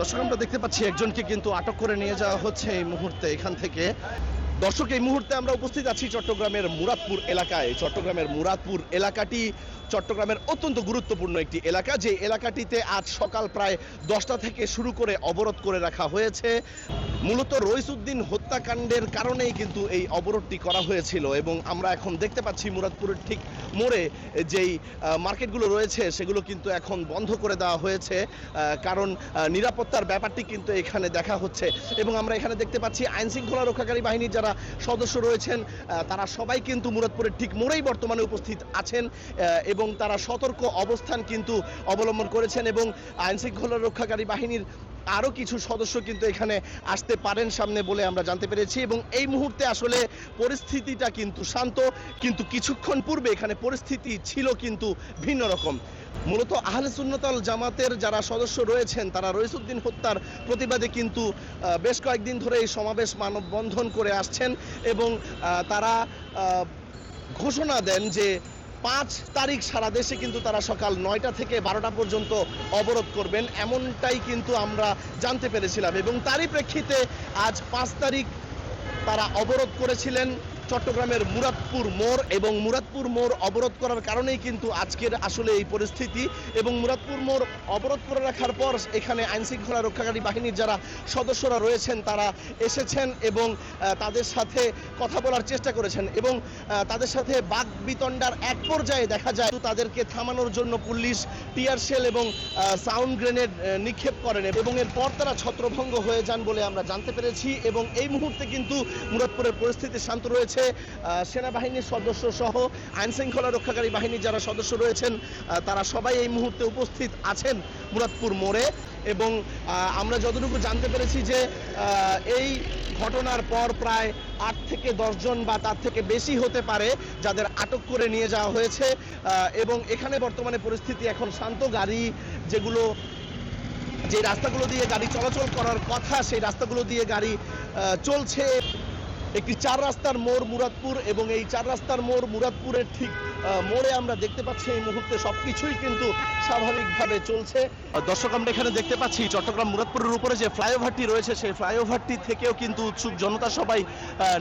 দর্শক, আমরা দেখতে পাচ্ছি একজনকে কিন্তু আটক করে নিয়ে যাওয়া হচ্ছে এই মুহূর্তে এখান থেকে। দর্শক, এই মুহূর্তে আমরা উপস্থিত আছি চট্টগ্রামের মুরাদপুর এলাকায়। চট্টগ্রামের মুরাদপুর এলাকাটি চট্টগ্রামের অত্যন্ত গুরুত্বপূর্ণ একটি এলাকা, যে এলাকাটিতে আজ সকাল প্রায় দশটা থেকে শুরু করে অবরোধ করে রাখা হয়েছে। মূলত রইসুদ্দিন হত্যাকাণ্ডের কারণেই কিন্তু এই অবরোধটি করা হয়েছিল এবং আমরা এখন দেখতে পাচ্ছি মুরাদপুরের ঠিক মোড়ে যেই মার্কেটগুলো রয়েছে, সেগুলো কিন্তু এখন বন্ধ করে দেওয়া হয়েছে। কারণ নিরাপত্তার ব্যাপারটি কিন্তু এখানে দেখা হচ্ছে। এবং আমরা এখানে দেখতে পাচ্ছি আইন শৃঙ্খলা রক্ষাকারী বাহিনীর যারা সদস্য রয়েছেন তারা সবাই কিন্তু মুরাদপুরের ঠিক মোড়েই বর্তমানে উপস্থিত আছেন এবং তারা সতর্ক অবস্থান কিন্তু অবলম্বন করেছেন এবং আইন শৃঙ্খলা রক্ষাকারী বাহিনীর আরও কিছু সদস্য কিন্তু এখানে আসতে পারেন সামনে বলে আমরা জানতে পেরেছি এবং এই মুহূর্তে আসলে পরিস্থিতিটা কিন্তু শান্ত, কিন্তু কিছুক্ষণ পূর্বে এখানে পরিস্থিতি ছিল কিন্তু ভিন্ন রকম। মূলত আহলে সুন্নতল জামাতের যারা সদস্য রয়েছেন, তারা রইসুদ্দিন হত্যার প্রতিবাদে কিন্তু বেশ কয়েকদিন ধরে এই সমাবেশ মানববন্ধন করে আসছেন এবং তারা ঘোষণা দেন যে পাঁচ তারিখ সারা দেশে কিন্তু তারা সকাল নয়টা থেকে বারোটা পর্যন্ত অবরোধ করবেন, এমনটাই কিন্তু আমরা জানতে পেরেছিলাম। এবং তারই প্রেক্ষিতে আজ পাঁচ তারিখ তারা অবরোধ করেছিলেন চট্টগ্রামের মুরাদপুর মোড় এবং মুরাদপুর মোড় অবরোধ করার কারণেই কিন্তু আজকের আসলে এই পরিস্থিতি এবং মুরাদপুর মোড় অবরোধ করে রাখার পর এখানে আইনশৃঙ্খলা রক্ষাকারী বাহিনীর যারা সদস্যরা রয়েছেন তারা এসেছেন এবং তাদের সাথে কথা বলার চেষ্টা করেছেন এবং তাদের সাথে বাক বিতণ্ডার এক পর্যায়ে দেখা যায়। তাদেরকে থামানোর জন্য পুলিশ টিয়ার শেল এবং সাউন্ড গ্রেনেড নিক্ষেপ করেন এবং এরপর তারা ছত্রভঙ্গ হয়ে যান বলে আমরা জানতে পেরেছি এবং এই মুহূর্তে কিন্তু মুরাদপুরের পরিস্থিতি শান্ত রয়েছে। সেনাবাহিনীর সদস্য সহ আইন শৃঙ্খলা রক্ষাকারী বাহিনীর যারা সদস্য রয়েছেন তারা সবাই এই মুহূর্তে উপস্থিত আছেন। মুরাদপুর মোড়ে এবং আমরা যতটুকু জানতে পেরেছি যে এই ঘটনার পর প্রায় আট থেকে দশজন বা তার থেকে বেশি হতে পারে যাদের আটক করে নিয়ে যাওয়া হয়েছে এবং এখানে বর্তমানে পরিস্থিতি এখন শান্ত। গাড়ি যেগুলো, যে রাস্তাগুলো দিয়ে গাড়ি চলাচল করার কথা, সেই রাস্তাগুলো দিয়ে গাড়ি চলছে। একটি চার রাস্তার মোড় মুরাদপুর এবং এই চার রাস্তার মোড় মুরাদপুরের ঠিক মোড়ে আমরা দেখতে পাচ্ছি এই মুহূর্তে সবকিছুই কিন্তু স্বাভাবিকভাবে চলছে। দর্শক, আমরা এখানে দেখতে পাচ্ছি চট্টগ্রাম মুরাদপুরের উপরে যে ফ্লাইওভারটি রয়েছে, সেই ফ্লাইওভারটি থেকেও কিন্তু উৎসুক জনতা সবাই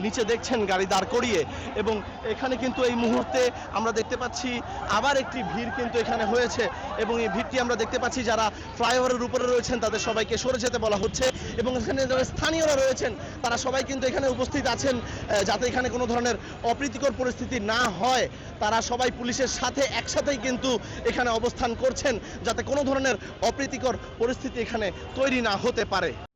নিচে দেখছেন গাড়ি দাঁড় করিয়ে এবং এখানে কিন্তু এই মুহূর্তে আমরা দেখতে পাচ্ছি আবার একটি ভিড় কিন্তু এখানে হয়েছে এবং এই ভিড়টি আমরা দেখতে পাচ্ছি যারা ফ্লাইওভারের উপরে রয়েছেন তাদের সবাইকে সরে যেতে বলা হচ্ছে এবং এখানে যারা স্থানীয়রা রয়েছেন তারা সবাই কিন্তু এখানে উপস্থিত আছেন। আহ, যাতে এখানে কোনো ধরনের অপ্রীতিকর পরিস্থিতি না হয় তারা সবাই পুলিশের সাথে একসাথেই কিন্তু এখানে অবস্থান করছেন যাতে কোনো ধরনের অপ্রীতিকর পরিস্থিতি এখানে তৈরি না হতে পারে।